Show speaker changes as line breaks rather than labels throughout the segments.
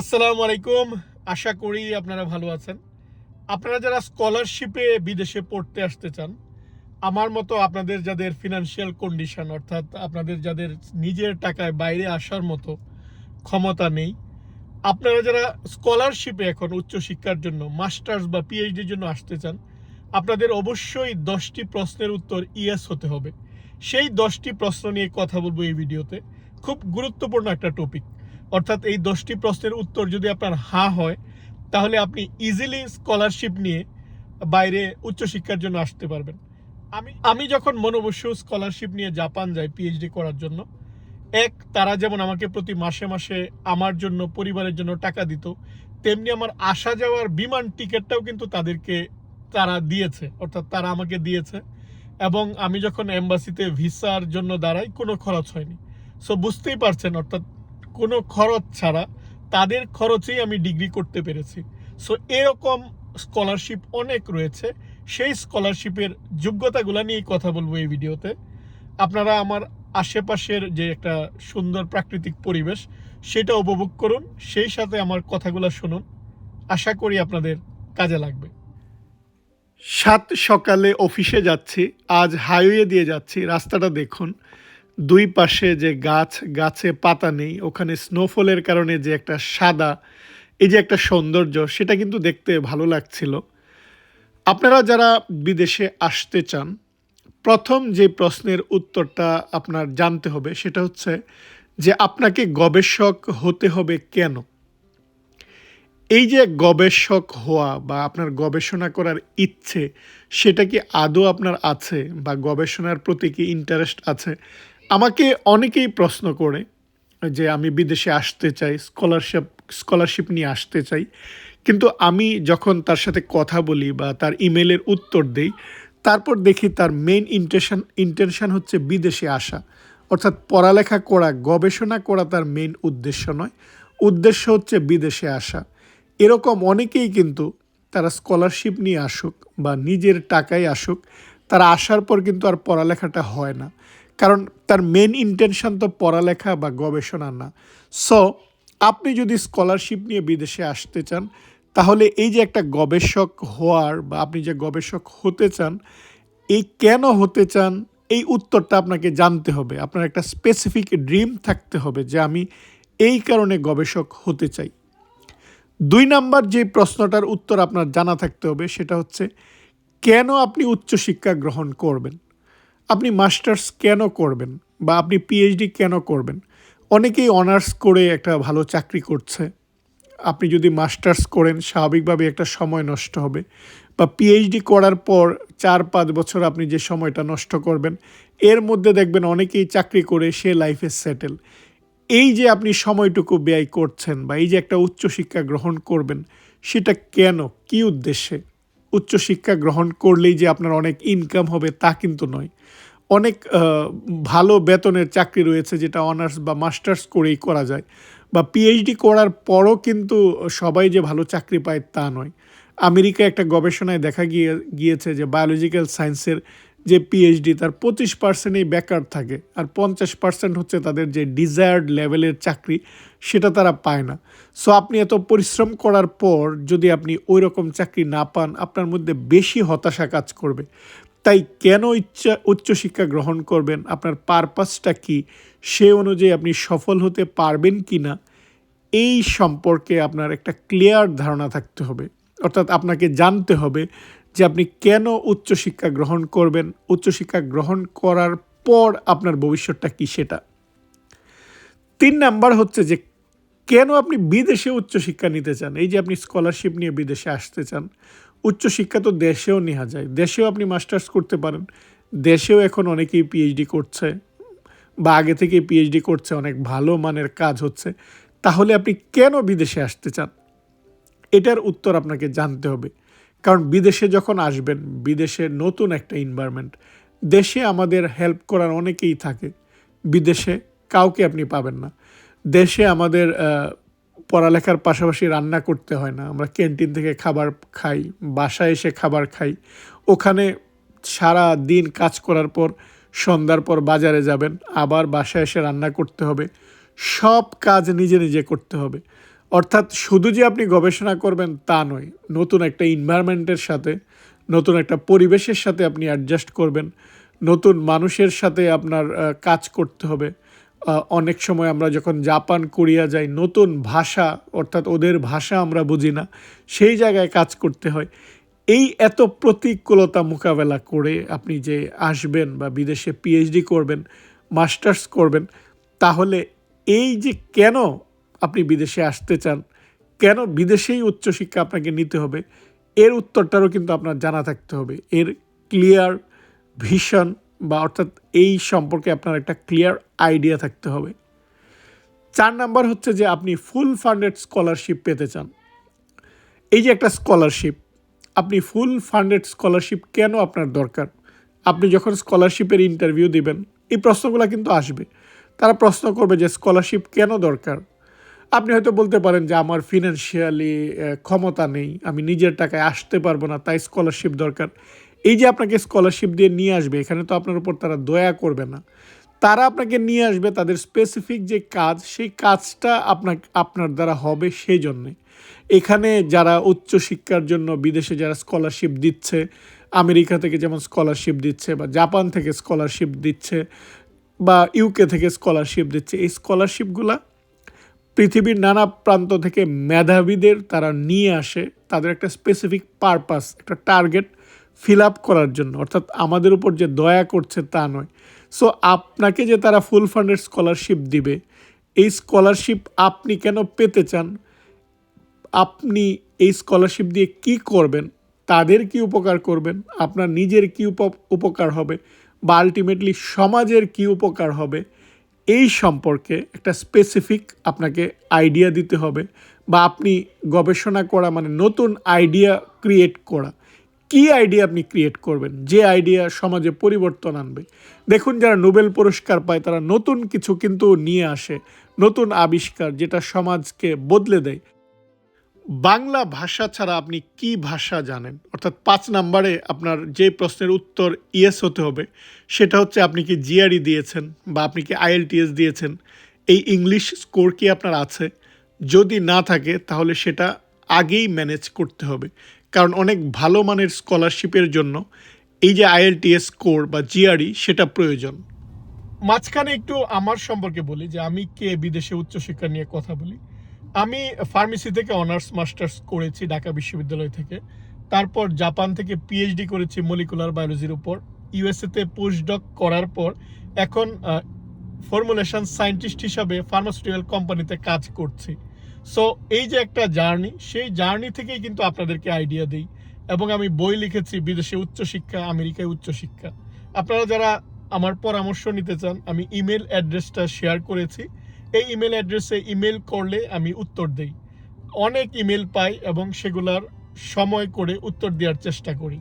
আসসালামু আলাইকুম। আশা করি আপনারা ভালো আছেন। আপনারা যারা স্কলারশিপে বিদেশে পড়তে আসতে চান, আমার মতো আপনাদের যাদের ফিনান্সিয়াল কন্ডিশন অর্থাৎ আপনাদের যাদের নিজের টাকায় বাইরে আসার মতো ক্ষমতা নেই, আপনারা যারা স্কলারশিপে এখন উচ্চশিক্ষার জন্য মাস্টার্স বা পিএইচডির জন্য আসতে চান, আপনাদের অবশ্যই দশটি প্রশ্নের উত্তর ইয়েস হতে হবে। সেই দশটি প্রশ্ন নিয়ে কথা বলব এই ভিডিওতে। খুব গুরুত্বপূর্ণ একটা টপিক অর্থাৎ এই দশটি প্রশ্নের উত্তর যদি আপনার হা হয়, তাহলে আপনি ইজিলি স্কলারশিপ নিয়ে বাইরে উচ্চশিক্ষার জন্য আসতে পারবেন। আমি আমি যখন মনোবস্য স্কলারশিপ নিয়ে জাপান যাই পিএইচডি করার জন্য, এক, তারা যেমন আমাকে প্রতি মাসে মাসে আমার জন্য, পরিবারের জন্য টাকা দিত, তেমনি আমার আসা যাওয়ার বিমান টিকিটটাও কিন্তু তাদেরকে তারা দিয়েছে, অর্থাৎ তারা আমাকে দিয়েছে। এবং আমি যখন এম্বাসিতে ভিসার জন্য দাঁড়াই, কোনো খরচ হয়নি। সো বুঝতেই পারছেন, অর্থাৎ কোনো খরচ ছাড়া তাদের খরচেই আমি ডিগ্রি করতে পেরেছি। সো এরকম স্কলারশিপ অনেক রয়েছে। সেই স্কলারশিপের যোগ্যতাগুলো নিয়েই কথা বলব এই ভিডিওতে। আপনারা আমার আশেপাশের যে একটা সুন্দর প্রাকৃতিক পরিবেশ, সেটা উপভোগ করুন, সেই সাথে আমার কথাগুলো শুনুন। আশা করি আপনাদের কাজে লাগবে। সাত সকালে অফিসে যাচ্ছি, আজ হাইওয়ে দিয়ে যাচ্ছি, রাস্তাটা দেখুন। দুই পাশে যে গাছ, গাছে পাতা নেই, ওখানে স্নোফলের কারণে যে একটা সাদা, এই যে একটা সৌন্দর্য, সেটা কিন্তু দেখতে ভালো লাগছিল। আপনারা যারা বিদেশে আসতে চান, প্রথম যে প্রশ্নের উত্তরটা আপনার জানতে হবে, সেটা হচ্ছে যে আপনাকে গবেষক হতে হবে কেন? এই যে গবেষক হওয়া বা আপনার গবেষণা করার ইচ্ছে, সেটা কি আদৌ আপনার আছে বা গবেষণার প্রতি কি ইন্টারেস্ট আছে? আমাকে অনেকেই প্রশ্ন করে যে আমি বিদেশে আসতে চাই স্কলারশিপ স্কলারশিপ নিয়ে আসতে চাই। কিন্তু আমি যখন তার সাথে কথা বলি বা তার ইমেলের উত্তর দেই, তারপর দেখি তার মেন ইন্টেনশন ইন্টেনশন হচ্ছে বিদেশে আসা। অর্থাৎ পড়ালেখা করা, গবেষণা করা তার মেন উদ্দেশ্য নয়। উদ্দেশ্য হচ্ছে বিদেশে আসা। এরকম অনেকেই কিন্তু তারা স্কলারশিপ নিয়ে আসুক বা নিজের টাকায় আসুক, তারা আসার পর কিন্তু আর পড়ালেখাটা হয় না। কারণ তার মেন ইন্টেনশন তো পড়ালেখা বা গবেষণা না। সো আপনি যদি স্কলারশিপ নিয়ে বিদেশে আসতে চান, তাহলে এই যে একটা গবেষক হওয়ার বা আপনি যে গবেষক হতে চান, এই কেন হতে চান, এই উত্তরটা আপনাকে জানতে হবে। আপনার একটা স্পেসিফিক ড্রিম থাকতে হবে যে আমি এই কারণে গবেষক হতে চাই। দুই নাম্বার যে প্রশ্নটার উত্তর আপনার জানা থাকতে হবে, সেটা হচ্ছে, কেন আপনি উচ্চশিক্ষা গ্রহণ করবেন? আপনি মাস্টার্স কেন করবেন বা আপনি পিএইচডি কেন করবেন? অনেকেই অনার্স করে একটা ভালো চাকরি করছে। আপনি যদি মাস্টার্স করেন, স্বাভাবিকভাবে একটা সময় নষ্ট হবে বা পিএইচডি করার পর চার পাঁচ বছর আপনি যে সময়টা নষ্ট করবেন, এর মধ্যে দেখবেন অনেকেই চাকরি করে সে লাইফে সেটেল এই যে আপনি সময়টুকু ব্যয় করছেন বা এই যে একটা উচ্চশিক্ষা গ্রহণ করবেন, সেটা কেন? কি উদ্দেশ্যে? উচ্চশিক্ষা গ্রহণ করলেই যে আপনার অনেক ইনকাম হবে তা কিন্তু নয়। অনেক ভালো বেতনের চাকরি রয়েছে যেটা অনার্স বা মাস্টার্স করেই করা যায় বা পিএইচডি করার পরও কিন্তু সবাই যে ভালো চাকরি পায় তা নয়। আমেরিকা একটা গবেষণায় দেখা গিয়ে, গিয়েছে যে বায়োলজিক্যাল সায়েন্সের যে পিএইচডি তার পঁচিশ পার্সেন্টই বেকার থাকে আর পঞ্চাশ পার্সেন্ট হচ্ছে তাদের যে ডিজায়ার্ড লেভেলের চাকরি, সেটা তারা পায় না। সো আপনি এত পরিশ্রম করার পর যদি আপনি ওই রকম চাকরি না পান, আপনার মধ্যে বেশি হতাশা কাজ করবে। তাই কেন ইচ্ছা, উচ্চশিক্ষা গ্রহণ করবেন? আপনার পারপাসটা কি? সে অনুযায়ী আপনি সফল হতে পারবেন কি না এই সম্পর্কে আপনার একটা ক্লিয়ার ধারণা থাকতে হবে। অর্থাৎ আপনাকে জানতে হবে যে আপনি কেন উচ্চশিক্ষা গ্রহণ করবেন উচ্চশিক্ষা গ্রহণ করার পর আপনার ভবিষ্যৎটা কী সেটা? তিন নাম্বার হচ্ছে যে কেন আপনি বিদেশে উচ্চশিক্ষা নিতে চান? এই যে আপনি স্কলারশিপ নিয়ে বিদেশে আসতে চান উচ্চশিক্ষা তো দেশেও নেওয়া যায়, দেশেও আপনি মাস্টার্স করতে পারেন, দেশেও এখন অনেকেই পিএইচডি করছে বা আগে থেকে পিএইচডি করছে, অনেক ভালো মানের কাজ হচ্ছে, তাহলে আপনি কেন বিদেশে আসতে চান? এটার উত্তর আপনাকে জানতে হবে। কারণ বিদেশে যখন আসবেন, বিদেশে নতুন একটা এনভায়রনমেন্ট দেশে আমাদের হেল্প করার অনেকেই থাকে, বিদেশে কাউকে আপনি পাবেন না। দেশে আমাদের পড়ালেখার পাশাপাশি রান্না করতে হয় না, আমরা ক্যান্টিন থেকে খাবার খাই, বাসায় এসে খাবার খাই। ওখানে সারা দিন কাজ করার পর, সন্ধ্যার পর বাজারে যাবেন, আবার বাসায় এসে রান্না করতে হবে। সব কাজ নিজে নিজে করতে হবে। অর্থাৎ শুধু যে আপনি গবেষণা করবেন তা নয়, নতুন একটা ইনভায়রনমেন্টের সাথে, নতুন একটা পরিবেশের সাথে আপনি অ্যাডজাস্ট করবেন, নতুন মানুষের সাথে আপনার কাজ করতে হবে। অনেক সময় আমরা যখন জাপান, কোরিয়া যাই, নতুন ভাষা, অর্থাৎ ওদের ভাষা আমরা বুঝি না, সেই জায়গায় কাজ করতে হয়। এই এত প্রতিকূলতা মোকাবেলা করে আপনি যে আসবেন বা বিদেশে পিএইচডি করবেন মাস্টার্স করবেন, তাহলে এই যে কেন আপনি বিদেশে আসতে চান, কেন বিদেশেই উচ্চশিক্ষা আপনাকে নিতে হবে? এর উত্তরটারও কিন্তু আপনার জানা থাকতে হবে। এর ক্লিয়ার ভিশন বা অর্থাৎ এই সম্পর্কে আপনার একটা ক্লিয়ার আইডিয়া থাকতে হবে। চার নাম্বার হচ্ছে যে আপনি ফুল ফান্ডেড স্কলারশিপ পেতে চান। এই যে একটা স্কলারশিপ আপনি ফুল ফান্ডেড স্কলারশিপ কেন আপনার দরকার? আপনি যখন স্কলারশিপের ইন্টারভিউ দিবেন, এই প্রশ্নগুলো কিন্তু আসবে। তারা প্রশ্ন করবে যে স্কলারশিপ কেন দরকার? আপনি হয়তো বলতে পারেন যে আমার ফিনান্সিয়ালি ক্ষমতা নেই, আমি নিজের টাকায় আসতে পারব না, তাই স্কলারশিপ দরকার। এই যে আপনাকে স্কলারশিপ দিয়ে নিয়ে আসবে, এখানে তো আপনার উপর তারা দয়া করবে না। তারা আপনাকে নিয়ে আসবে তাদের স্পেসিফিক যে কাজ, সেই কাজটা আপনার আপনার দ্বারা হবে সেই জন্যে। এখানে যারা উচ্চশিক্ষার জন্য বিদেশে যারা স্কলারশিপ দিচ্ছে, আমেরিকা থেকে যেমন স্কলারশিপ দিচ্ছে বা জাপান থেকে স্কলারশিপ দিচ্ছে বা ইউকে থেকে স্কলারশিপ দিচ্ছে, এই স্কলারশিপগুলা পৃথিবীর নানা প্রান্ত থেকে মেধাবীদের তারা নিয়ে আসে তাদের একটা স্পেসিফিক পারপাস একটা টার্গেট ফিল আপ করার জন্য। অর্থাৎ আমাদের উপর যে দয়া করছে তা নয়। সো আপনাকে যে তারা ফুল ফান্ডেড স্কলারশিপ দিবে, এই স্কলারশিপ আপনি কেন পেতে চান? আপনি এই স্কলারশিপ দিয়ে কি করবেন? তাদের কি উপকার করবেন? আপনার নিজের কি উপকার হবে? বা আলটিমেটলি সমাজের কি উপকার হবে? এই সম্পর্কে একটা স্পেসিফিক আপনাকে আইডিয়া দিতে হবে বা আপনি গবেষণা করা মানে নতুন আইডিয়া ক্রিয়েট করা। কি আইডিয়া আপনি ক্রিয়েট করবেন? যে আইডিয়া সমাজে পরিবর্তন আনবে। দেখুন, যারা নোবেল পুরস্কার পায়, তারা নতুন কিছু কিন্তু নিয়ে আসে, নতুন আবিষ্কার যেটা সমাজকে বদলে দেয়। বাংলা ভাষা ছাড়া আপনি কি ভাষা জানেন? অর্থাৎ পাঁচ নাম্বারে আপনার যে প্রশ্নের উত্তর ইয়েস হতে হবে, সেটা হচ্ছে আপনি কি জিআরই দিয়েছেন বা আপনি কি আইএলটিএস দিয়েছেন, এই ইংলিশ স্কোর কি আপনার আছে? যদি না থাকে, তাহলে সেটা আগেই ম্যানেজ করতে হবে। কারণ অনেক ভালো মানের স্কলারশিপের জন্য এই যে আইএলটিএস স্কোর বা জিআরই, সেটা প্রয়োজন। মাঝখানে একটু আমার সম্পর্কে বলি, যে আমি কে বিদেশে উচ্চশিক্ষা নিয়ে কথা বলি। আমি ফার্মেসি থেকে অনার্স মাস্টার্স করেছি ঢাকা বিশ্ববিদ্যালয় থেকে। তারপর জাপান থেকে পিএইচডি করেছি মলিকুলার বায়োলজির উপর। ইউএসএতে পোস্টডক করার পর এখন ফর্মুলেশন সায়েন্টিস্ট হিসাবে ফার্মাসিউটিক্যাল কোম্পানিতে কাজ করছি। সো এই যে একটা জার্নি সেই জার্নি থেকেই কিন্তু আপনাদেরকে আইডিয়া দিই। এবং আমি বই লিখেছি, বিদেশে উচ্চশিক্ষা আমেরিকায় উচ্চশিক্ষা আপনারা যারা আমার পরামর্শ নিতে চান, আমি ইমেল অ্যাড্রেসটা শেয়ার করেছি। এই ইমেল অ্যাড্রেসে ইমেল করলে আমি উত্তর দেই। অনেক ইমেল পাই এবং সেগুলার সময় করে উত্তর দেওয়ার চেষ্টা করি।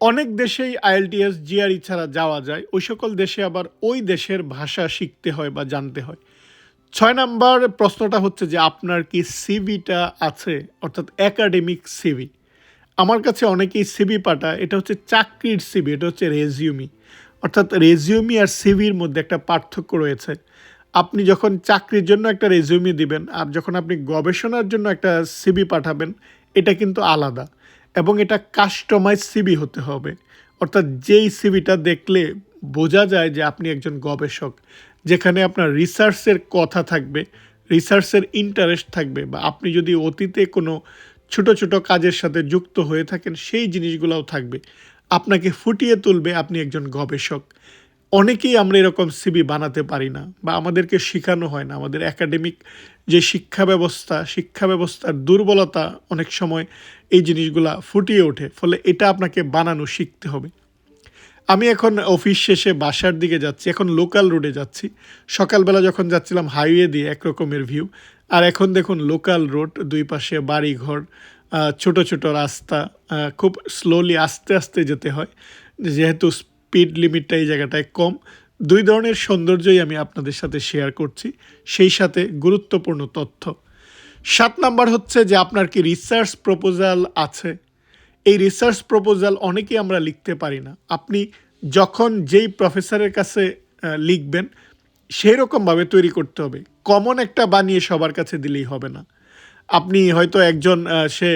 অনেক দেশেই আইএলটিএস জিআরই ছাড়া যাওয়া যায়। ওই সকল দেশে আবার ওই দেশের ভাষা শিখতে হয় বা জানতে হয়। ছয় নাম্বার প্রশ্নটা হচ্ছে যে, আপনার কি সিভিটা আছে? অর্থাৎ একাডেমিক সিভি আমার কাছে অনেকেই সিভি পাঠায়। এটা হচ্ছে চাকরির সিভি এটা হচ্ছে রেজিউমি অর্থাৎ রেজিউমি আর সিভির মধ্যে একটা পার্থক্য রয়েছে। আপনি যখন চাকরির জন্য একটা রেজিউমি দিবেন আর যখন আপনি গবেষণার জন্য একটা সিভি পাঠাবেন, এটা কিন্তু আলাদা এবং এটা কাস্টমাইজ সিভি হতে হবে। অর্থাৎ যেই সিভিটা দেখলে বোঝা যায় যে আপনি একজন গবেষক, যেখানে আপনার রিসার্চের কথা থাকবে রিসার্চের ইন্টারেস্ট থাকবে বা আপনি যদি অতীতে কোনো ছোট ছোট কাজের সাথে যুক্ত হয়ে থাকেন, সেই জিনিসগুলোও থাকবে। আপনাকে ফুটিয়ে তুলবে আপনি একজন গবেষক। অনেকেই আমরা এরকম সিবি বানাতে পারি না বা আমাদেরকে শেখানো হয় না। আমাদের একাডেমিক যে শিক্ষা ব্যবস্থা, শিক্ষা ব্যবস্থার দুর্বলতা অনেক সময় এই জিনিসগুলা ফুটিয়ে ওঠে, ফলে এটা আপনাকে বানানো শিখতে হবে। আমি এখন অফিস শেষে বাসার দিকে যাচ্ছি, এখন লোকাল রোডে যাচ্ছি। সকালবেলা যখন যাচ্ছিলাম হাইওয়ে দিয়ে একরকমের ভিউ আর এখন দেখুন লোকাল রোড দুই পাশে বাড়ি ঘর ছোট ছোট রাস্তা খুব স্লোলি আস্তে আস্তে যেতে হয়। যেহেতু স্পিড লিমিটটা এই জায়গাটায় কম, দুই ধরনের সৌন্দর্যই আমি আপনাদের সাথে শেয়ার করছি, সেই সাথে গুরুত্বপূর্ণ তথ্য। সাত নাম্বার হচ্ছে যে আপনার কি রিসার্চ প্রপোজাল আছে? এই রিসার্চ প্রপোজাল অনেকেই আমরা লিখতে পারি না। আপনি যখন যেই প্রফেসরের কাছে লিখবেন সেই রকমভাবে তৈরি করতে হবে। কমন একটা বানিয়ে সবার কাছে দিলেই হবে না। আপনি হয়তো একজন সে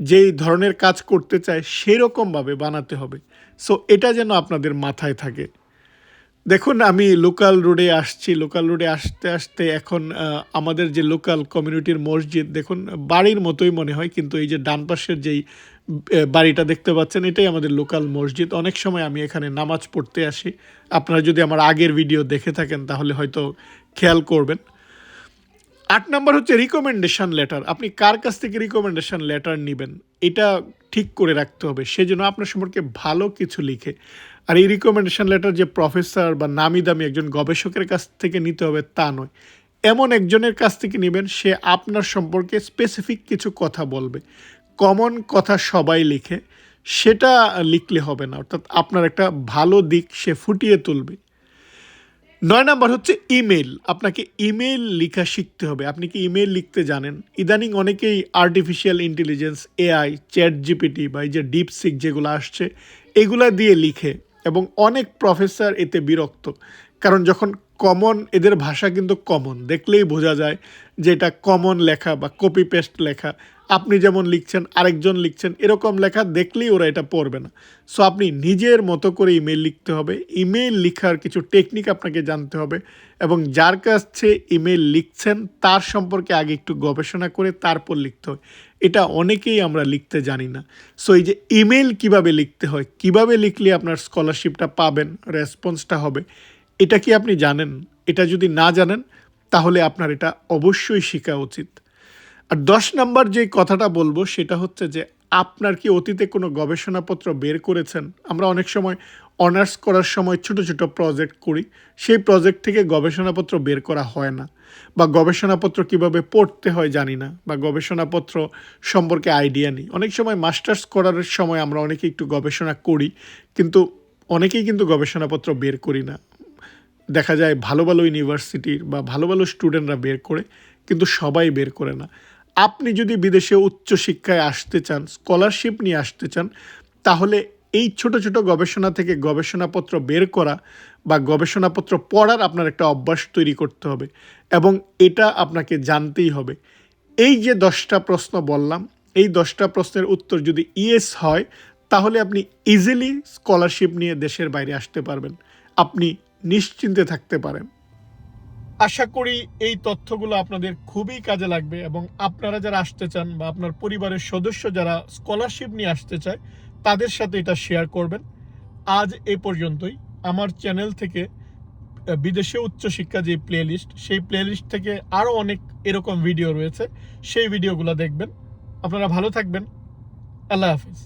যেই ধরনের কাজ করতে চায় সেরকমভাবে বানাতে হবে। সো এটা যেন আপনাদের মাথায় থাকে। দেখুন, আমি লোকাল রোডে আসছি। লোকাল রোডে আসতে আসতে এখন আমাদের যে লোকাল কমিউনিটির মসজিদ, দেখুন, বাড়ির মতোই মনে হয়, কিন্তু এই যে ডান পাশের যেই বাড়িটা দেখতে পাচ্ছেন, এটাই আমাদের লোকাল মসজিদ। অনেক সময় আমি এখানে নামাজ পড়তে আসি। আপনারা যদি আমার আগের ভিডিও দেখে থাকেন, তাহলে হয়তো খেয়াল করবেন। আট নম্বর হচ্ছে রিকমেন্ডেশন লেটার আপনি কার কাছ থেকে রিকমেন্ডেশন লেটার নেবেন? এটা ঠিক করে রাখতে হবে। সেজন্য আপনার সম্পর্কে ভালো কিছু লিখে। আর এই রিকমেন্ডেশন লেটার যে প্রফেসর বা নামি দামি একজন গবেষকের কাছ থেকে নিতে হবে, তা নয়। এমন একজনের কাছ থেকে নেবেন, সে আপনার সম্পর্কে স্পেসিফিক কিছু কথা বলবে। কমন কথা সবাই লিখে। সেটা লিখলে হবে না। অর্থাৎ আপনার একটা ভালো দিক সে ফুটিয়ে তুলবে। নয় নাম্বার হচ্ছে ইমেল আপনাকে ইমেল লেখা শিখতে হবে। আপনি কি ইমেল লিখতে জানেন? ইদানিং অনেকেই artificial intelligence AI chat GPT বা এই যে ডিপসিক যেগুলো আসছে, এগুলা দিয়ে লিখে এবং অনেক প্রফেসর এতে বিরক্ত। কারণ যখন কমন এদের ভাষা কিন্তু কমন দেখলেই বোঝা যায় যে এটা কমন লেখা বা কপি পেস্ট লেখা। আপনি যেমন লিখছেন, আরেকজন লিখছেন, এরকম লেখা দেখলেই ওরা এটা পড়বে না। সো আপনি নিজের মতো করে ইমেল লিখতে হবে। ইমেল লেখার কিছু টেকনিক আপনাকে জানতে হবে এবং যার কাছে ইমেল লিখছেন, তার সম্পর্কে আগে একটু গবেষণা করে তারপর লিখতে হয়। এটা অনেকেই আমরা লিখতে জানি না। সো এই যে ইমেল কীভাবে লিখতে হয়, কীভাবে লিখলে আপনার স্কলারশিপটা পাবেন রেসপন্সটা হবে, এটা কি আপনি জানেন? এটা যদি না জানেন, তাহলে আপনার এটা অবশ্যই শেখা উচিত। আর দশ নম্বর যে কথাটা বলব, সেটা হচ্ছে যে আপনার কি অতীতে কোনো গবেষণাপত্র বের করেছেন? আমরা অনেক সময় অনার্স করার সময় ছোট ছোট প্রজেক্ট করি, সেই প্রজেক্ট থেকে গবেষণাপত্র বের করা হয় না। বা গবেষণাপত্র কীভাবে পড়তে হয় জানি না, বা গবেষণাপত্র সম্পর্কে আইডিয়া নেই। অনেক সময় মাস্টার্স করার সময় আমরা অনেকে একটু গবেষণা করি, কিন্তু অনেকেই কিন্তু গবেষণাপত্র বের করি না। দেখা যায় ভালো ভালো ইউনিভার্সিটির বা ভালো ভালো স্টুডেন্টরা বের করে, কিন্তু সবাই বের করে না। আপনি যদি বিদেশে উচ্চ শিক্ষায় আসতে চান স্কলারশিপ নিয়ে আসতে চান, তাহলে এই ছোট ছোট গবেষণা থেকে গবেষণাপত্র বের করা বা গবেষণাপত্র পড়ার আপনার একটা অভ্যাস তৈরি করতে হবে এবং এটা আপনাকে জানতেই হবে। এই যে দশটা প্রশ্ন বললাম, এই দশটা প্রশ্নের উত্তর যদি ইয়েস হয়, তাহলে আপনি ইজিলি স্কলারশিপ নিয়ে দেশের বাইরে আসতে পারবেন। আপনি নিশ্চিন্তে থাকতে পারেন। আশা করি এই তথ্যগুলো আপনাদের খুবই কাজে লাগবে এবং আপনারা যারা আসতে চান বা আপনার পরিবারের সদস্য যারা স্কলারশিপ নিয়ে আসতে চায়, তাদের সাথে এটা শেয়ার করবেন। আজ এ পর্যন্তই। আমার চ্যানেল থেকে বিদেশে উচ্চশিক্ষা যে প্লেলিস্ট সেই প্লেলিস্ট থেকে আরও অনেক এরকম ভিডিও রয়েছে। সেই ভিডিওগুলো দেখবেন। আপনারা ভালো থাকবেন। আল্লাহ হাফিজ।